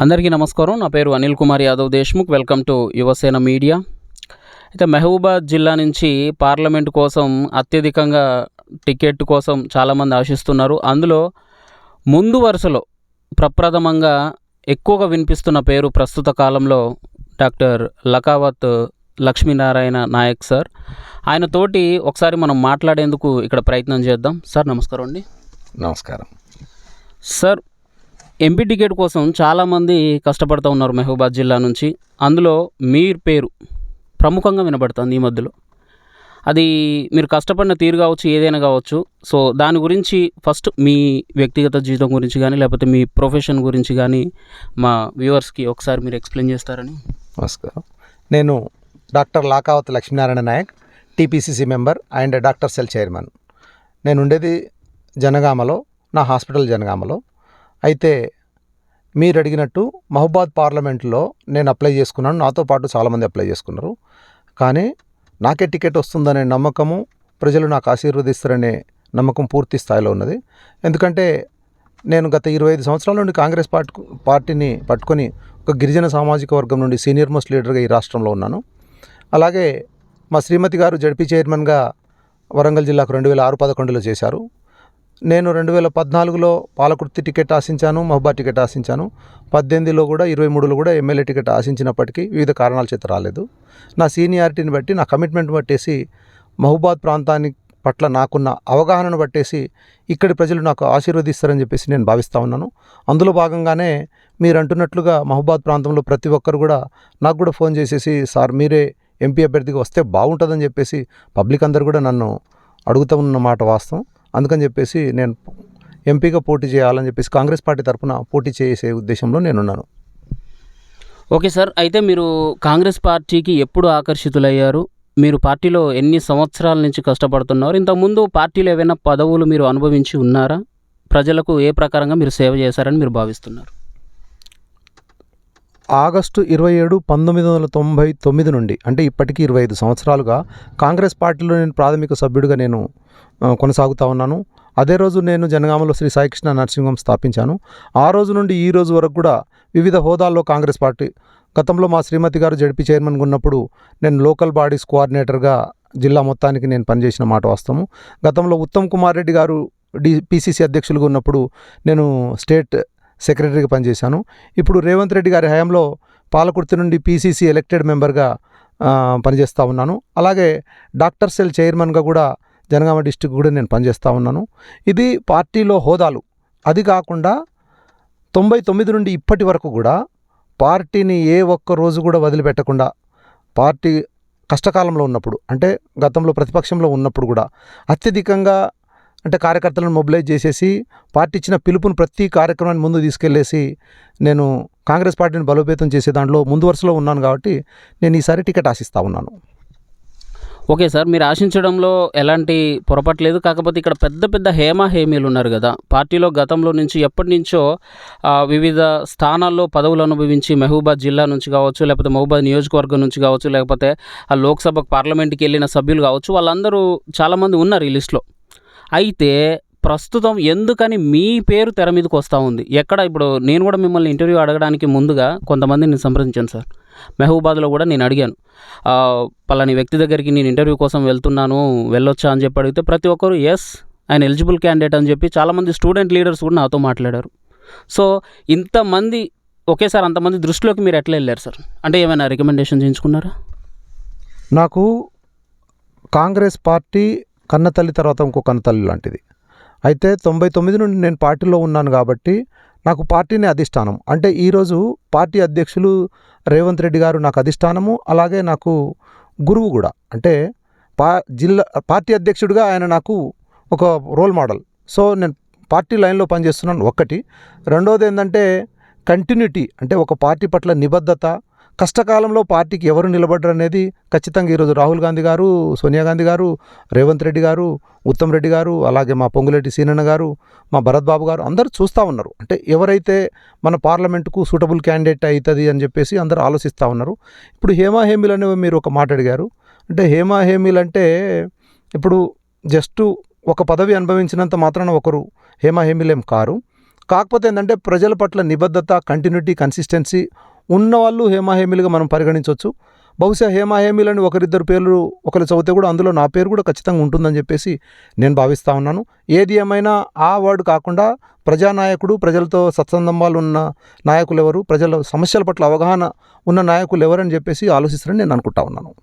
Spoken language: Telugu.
అందరికీ నమస్కారం. నా పేరు Anil Kumar Yadav Deshmukh. Welcome to Yuvasena media. అయితే మహబూబాద్ జిల్లా నుంచి పార్లమెంట్ కోసం అత్యధికంగా టికెట్ కోసం చాలామంది ఆశిస్తున్నారు. అందులో ముందు వరుసలో ప్రప్రథమంగా ఎక్కువగా వినిపిస్తున్న పేరు ప్రస్తుత కాలంలో డాక్టర్ లకావత్ లక్ష్మీనారాయణ నాయక్ సార్. ఆయనతోటి ఒకసారి మనం మాట్లాడేందుకు ఇక్కడ ప్రయత్నం చేద్దాం. సార్ నమస్కారం అండి. నమస్కారం. సార్ ఎంపీ టికెట్ కోసం చాలామంది కష్టపడుతూ ఉన్నారు మహబూబాద్ జిల్లా నుంచి. అందులో మీర్ పేరు ప్రముఖంగా వినబడుతుంది ఈ మధ్యలో. అది మీరు కష్టపడిన తీరు కావచ్చు ఏదైనా కావచ్చు. సో దాని గురించి ఫస్ట్ మీ వ్యక్తిగత జీవితం గురించి కానీ లేకపోతే మీ ప్రొఫెషన్ గురించి కానీ మా వ్యూవర్స్కి ఒకసారి మీరు ఎక్స్ప్లెయిన్ చేస్తారని. నమస్కారం. నేను doctor Lakavath Lakshminarayana Naik TPCC member and doctor cell chairman. నేను ఉండేది జనగామలో నా హాస్పిటల్ జనగామలో. అయితే మీరు అడిగినట్టు మహబాద్ పార్లమెంట్లో నేను అప్లై చేసుకున్నాను. నాతో పాటు చాలామంది అప్లై చేసుకున్నారు. కానీ నాకే టికెట్ వస్తుందనే నమ్మకము ప్రజలు నాకు ఆశీర్వదిస్తారనే నమ్మకం పూర్తి స్థాయిలో ఉన్నది. ఎందుకంటే నేను గత ఇరవై ఐదు సంవత్సరాల నుండి కాంగ్రెస్ పార్టీ పార్టీని పట్టుకొని ఒక గిరిజన సామాజిక వర్గం నుండి సీనియర్ మోస్ట్ లీడర్గా ఈ రాష్ట్రంలో ఉన్నాను. అలాగే మా శ్రీమతి గారు జడ్పీ చైర్మన్గా వరంగల్ జిల్లాకు రెండు వేల ఆరు పదకొండులో చేశారు. నేను రెండు వేల పద్నాలుగులో పాలకుర్తి టికెట్ ఆశించాను మహబా టికెట్ ఆశించాను. పద్దెనిమిదిలో కూడా ఇరవై మూడులో కూడా ఎమ్మెల్యే టికెట్ ఆశించినప్పటికీ వివిధ కారణాల చేత రాలేదు. నా సీనియారిటీని బట్టి నా కమిట్మెంట్ బట్టేసి మహబాద్ ప్రాంతాన్ని పట్ల నాకున్న అవగాహనను బట్టేసి ఇక్కడి ప్రజలు నాకు ఆశీర్వదిస్తారని చెప్పేసి నేను భావిస్తూ ఉన్నాను. అందులో భాగంగానే మీరు అంటున్నట్లుగా మహబాద్ ప్రాంతంలో ప్రతి ఒక్కరు కూడా నాకు కూడా ఫోన్ చేసేసి సార్ మీరే ఎంపీ అభ్యర్థిగా వస్తే బాగుంటుందని చెప్పేసి పబ్లిక్ అందరు కూడా నన్ను అడుగుతూ ఉన్న మాట వాస్తవం. అందుకని చెప్పేసి నేను ఎంపీగా పోటీ చేయాలని చెప్పేసి కాంగ్రెస్ పార్టీ తరఫున పోటీ చేసే ఉద్దేశంలో నేనున్నాను. ఓకే సార్ అయితే మీరు కాంగ్రెస్ పార్టీకి ఎప్పుడు ఆకర్షితులయ్యారు? మీరు పార్టీలో ఎన్ని సంవత్సరాల నుంచి కష్టపడుతున్నారు? ఇంతకుముందు పార్టీలో ఏవైనా పదవులు మీరు అనుభవించి ఉన్నారా? ప్రజలకు ఏ ప్రకారంగా మీరు సేవ చేశారని మీరు భావిస్తున్నారు? ఆగస్టు ఇరవై ఏడు పంతొమ్మిది వందల తొంభై తొమ్మిది నుండి అంటే ఇప్పటికీ ఇరవై ఐదు సంవత్సరాలుగా కాంగ్రెస్ పార్టీలో నేను ప్రాథమిక సభ్యుడిగా నేను కొనసాగుతా కొనసాగుతూ ఉన్నాను. అదే రోజు నేను జనగామలో శ్రీ సాయికృష్ణ నరసింహం స్థాపించాను. ఆ రోజు నుండి ఈ రోజు వరకు కూడా వివిధ హోదాల్లో కాంగ్రెస్ పార్టీ గతంలో మా శ్రీమతి గారు జడ్పీ చైర్మన్గా ఉన్నప్పుడు నేను లోకల్ బాడీస్ కోఆర్డినేటర్గా జిల్లా మొత్తానికి నేను పనిచేసిన మాట వాస్తవము గతంలో ఉత్తమ్ కుమార్ రెడ్డి గారు డి పిసిసి అధ్యక్షులుగా ఉన్నప్పుడు నేను స్టేట్ సెక్రటరీగా పనిచేశాను. ఇప్పుడు రేవంత్ రెడ్డి గారి హయాంలో పాలకుర్తి నుండి పీసీసీ ఎలక్టెడ్ మెంబర్గా పనిచేస్తూ ఉన్నాను. అలాగే డాక్టర్ సెల్ చైర్మన్గా కూడా జనగామ డిస్టిక్ కూడా నేను పనిచేస్తూ ఉన్నాను. ఇది పార్టీలో హోదాలు. అది కాకుండా తొంభై తొమ్మిది నుండి ఇప్పటి వరకు కూడా పార్టీని ఏ ఒక్క రోజు కూడా వదిలిపెట్టకుండా పార్టీ కష్టకాలంలో ఉన్నప్పుడు అంటే గతంలో ప్రతిపక్షంలో ఉన్నప్పుడు కూడా అత్యధికంగా అంటే కార్యకర్తలను మొబిలైజ్ చేసేసి పార్టీ ఇచ్చిన పిలుపును ప్రతి కార్యక్రమాన్ని ముందు తీసుకెళ్ళేసి నేను కాంగ్రెస్ పార్టీని బలోపేతం చేసే దాంట్లో ముందు వరుసలో ఉన్నాను కాబట్టి నేను ఈసారి టికెట్ ఆశిస్తూ ఉన్నాను. ఓకే సార్ మీరు ఆశించడంలో ఎలాంటి పొరపాటు లేదు. కాకపోతే ఇక్కడ పెద్ద పెద్ద హేమ హేమీలు ఉన్నారు కదా. పార్టీలో గతంలో నుంచి ఎప్పటి నుంచో వివిధ స్థానాల్లో పదవులు అనుభవించి మహబూబాద్ జిల్లా నుంచి కావచ్చు లేకపోతే మహబూబాద్ నియోజకవర్గం నుంచి కావచ్చు లేకపోతే ఆ లోక్సభ పార్లమెంట్కి వెళ్ళిన సభ్యులు కావచ్చు వాళ్ళందరూ చాలామంది ఉన్నారు ఈ లిస్ట్లో. అయితే ప్రస్తుతం ఎందుకని మీ పేరు తెర మీదకి వస్తూ ఉంది? ఎక్కడ? ఇప్పుడు నేను కూడా మిమ్మల్ని ఇంటర్వ్యూ అడగడానికి ముందుగా కొంతమందిని సంప్రదించాను సార్. మెహబూబాద్లో కూడా నేను అడిగాను. పలాని వ్యక్తి దగ్గరికి నేను ఇంటర్వ్యూ కోసం వెళ్తున్నాను వెళ్ళొచ్చా అని చెప్పి అడిగితే ప్రతి ఒక్కరు ఎస్ ఆయన ఎలిజిబుల్ క్యాండిడేట్ అని చెప్పి చాలామంది స్టూడెంట్ లీడర్స్ కూడా నాతో మాట్లాడారు. సో ఇంతమంది ఒకేసారి అంతమంది దృష్టిలోకి మీరు ఎట్లా వెళ్ళారు సార్? అంటే ఏమైనా రికమెండేషన్ చేయించుకున్నారా? నాకు కాంగ్రెస్ పార్టీ కన్నతల్లి తర్వాత ఇంకో కన్నతల్లి లాంటిది. అయితే తొంభై తొమ్మిది నుండి నేను పార్టీలో ఉన్నాను కాబట్టి నాకు పార్టీనే అధిష్టానం. అంటే ఈరోజు పార్టీ అధ్యక్షులు రేవంత్ రెడ్డి గారు నాకు అధిష్టానము అలాగే నాకు గురువు కూడా. అంటే పా జిల్లా పార్టీ అధ్యక్షుడిగా ఆయన నాకు ఒక రోల్ మోడల్. సో నేను పార్టీ లైన్లో పనిచేస్తున్నాను ఒక్కటి. రెండోది ఏంటంటే కంటిన్యూటీ అంటే ఒక పార్టీ పట్ల నిబద్ధత కష్టకాలంలో పార్టీకి ఎవరు నిలబడ్డారు అనేది ఖచ్చితంగా ఈరోజు రాహుల్ గాంధీ గారు సోనియా గాంధీ గారు రేవంత్ రెడ్డి గారు ఉత్తమ్ రెడ్డి గారు అలాగే మా పొంగులేటి సీనన్న గారు మా భరత్ బాబు గారు అందరూ చూస్తూ ఉన్నారు. అంటే ఎవరైతే మన పార్లమెంటుకు సూటబుల్ క్యాండిడేట్ అవుతుంది అని చెప్పేసి అందరూ ఆలోచిస్తూ ఉన్నారు. ఇప్పుడు హేమాహేమిలు అనేవి మీరు ఒక మాట అడిగారు. అంటే హేమా హేమీలు అంటే ఇప్పుడు జస్ట్ ఒక పదవి అనుభవించినంత మాత్రాన ఒకరు హేమాహేమిలేం కారు. కాకపోతే ఏంటంటే ప్రజల పట్ల నిబద్ధత కంటిన్యూటీ కన్సిస్టెన్సీ ఉన్నవాళ్ళు హేమాహేమీలుగా మనం పరిగణించవచ్చు. బహుశా హేమాహేమీలని ఒకరిద్దరు పేర్లు ఒకరు చదివితే కూడా అందులో నా పేరు కూడా ఖచ్చితంగా ఉంటుందని చెప్పేసి నేను భావిస్తూ ఉన్నాను. ఏది ఏమైనా ఆ వర్డ్ కాకుండా ప్రజానాయకుడు ప్రజలతో సత్సంబంధాలు ఉన్న నాయకులు ఎవరు ప్రజల సమస్యల పట్ల అవగాహన ఉన్న నాయకులు ఎవరని చెప్పేసి ఆలోచిస్తారని నేను అనుకుంటా ఉన్నాను.